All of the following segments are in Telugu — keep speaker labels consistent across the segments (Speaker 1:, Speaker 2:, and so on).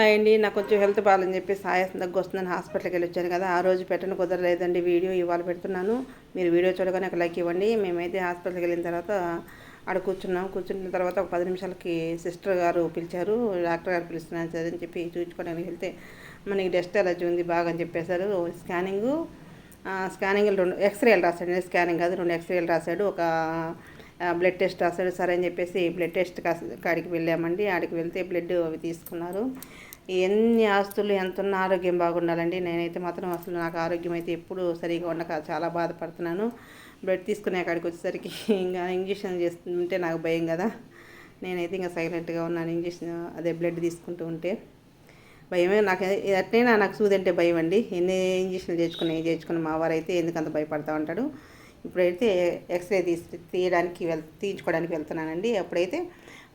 Speaker 1: హాయ్ అండి. నాకు కొంచెం హెల్త్ బాగాలని చెప్పి ఆయాసం దగ్గర వస్తుందని హాస్పిటల్కి వెళ్ళి వచ్చాను కదా. ఆ రోజు పెట్టను కుదరలేదండి వీడియో ఇవాళ పెడుతున్నాను. మీరు వీడియో చూడగానే ఒక లైక్ ఇవ్వండి. మేమైతే హాస్పిటల్కి వెళ్ళిన తర్వాత ఆడ కూర్చున్నాం. కూర్చున్న తర్వాత ఒక పది నిమిషాలకి సిస్టర్ గారు పిలిచారు. డాక్టర్ గారు పిలుస్తున్నారు సరే అని చెప్పి చూపించుకోవడానికి వెళ్తే మనకి డస్ట్ ఎలర్జీ ఉంది బాగా అని చెప్పేశారు. స్కానింగు స్కానింగ్ రెండు ఎక్స్రేలు రాశాడు స్కానింగ్ కాదు రెండు ఎక్స్రేలు రాశాడు. ఒక బ్లడ్ టెస్ట్ రాశాడు. సరే అని చెప్పేసి బ్లడ్ టెస్ట్ కాడికి వెళ్ళామండి. ఆడికి వెళ్తే బ్లడ్ అవి తీసుకున్నారు. ఎన్ని ఆస్తులు ఎంత ఉన్న ఆరోగ్యం బాగుండాలండి. నేనైతే మాత్రం అసలు నాకు ఆరోగ్యం అయితే ఎప్పుడు సరిగా ఉండక చాలా బాధపడుతున్నాను. బ్లడ్ తీసుకునే కాడికి వచ్చేసరికి ఇంకా ఇంజక్షన్ చేస్తుంటే నాకు భయం కదా. నేనైతే ఇంకా సైలెంట్గా ఉన్నాను ఇంజక్షన్ అదే బ్లడ్ తీసుకుంటూ ఉంటే. భయమే నాకు అట్లైనా నాకు సూదంటే భయం అండి. ఎన్ని ఇంజక్షన్లు చేర్చుకుని చేర్చుకుని మా వారైతే అయితే ఎందుకంత భయపడతా ఉంటాడు. ఇప్పుడైతే ఎక్స్రే తీసి తీయడానికి వెళ్ తీయించుకోవడానికి వెళ్తున్నానండి. అప్పుడైతే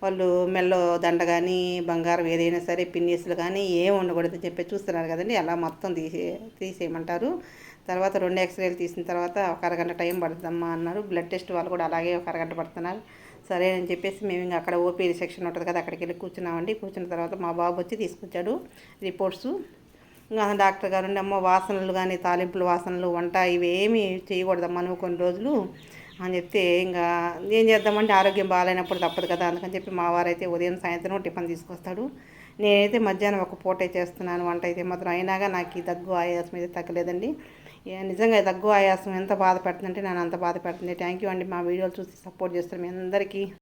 Speaker 1: వాళ్ళు మెల్లో దండ కానీ బంగారం ఏదైనా సరే పిన్నీసులు కానీ ఏం ఉండకూడదు చెప్పి చూస్తున్నారు కదండి. అలా మొత్తం తీసే తీసేయమంటారు. తర్వాత రెండు ఎక్స్రేలు తీసిన తర్వాత ఒక అరగంట టైం పడుతుందమ్మా అన్నారు. బ్లడ్ టెస్ట్ వాళ్ళు కూడా అలాగే ఒక అరగంట పడుతున్నారు. సరే అని చెప్పేసి మేము ఇంకా అక్కడ ఓపీ సెక్షన్ ఉంటుంది కదా అక్కడికి వెళ్ళి కూర్చున్నామండి. కూర్చున్న తర్వాత మా బాబు వచ్చి తీసుకొచ్చాడు రిపోర్ట్స్. ఇంకా డాక్టర్ గారు అమ్మ వాసనలు కానీ తాలింపులు వాసనలు వంట ఇవేమి చేయకూడదమ్మా నువ్వు కొన్ని రోజులు. అని చెప్తే ఇంకా ఏం చేద్దామంటే ఆరోగ్యం బాగాలేనప్పుడు తప్పదు కదా అందుకని చెప్పి మా వారైతే ఉదయం సాయంత్రం టిఫిన్ తీసుకొస్తాడు. నేనైతే మధ్యాహ్నం ఒక పూటే చేస్తున్నాను వంట అయితే మాత్రం. అయినాగా నాకు ఈ దగ్గు ఆయాసం అయితే తగ్గలేదండి. నిజంగా దగ్గు ఆయాసం ఎంత బాధ పెడుతుందంటే నేను అంత బాధ పెడుతుంది థ్యాంక్ యూ అండి మా వీడియోలు చూసి సపోర్ట్ చేస్తారు మీ అందరికీ.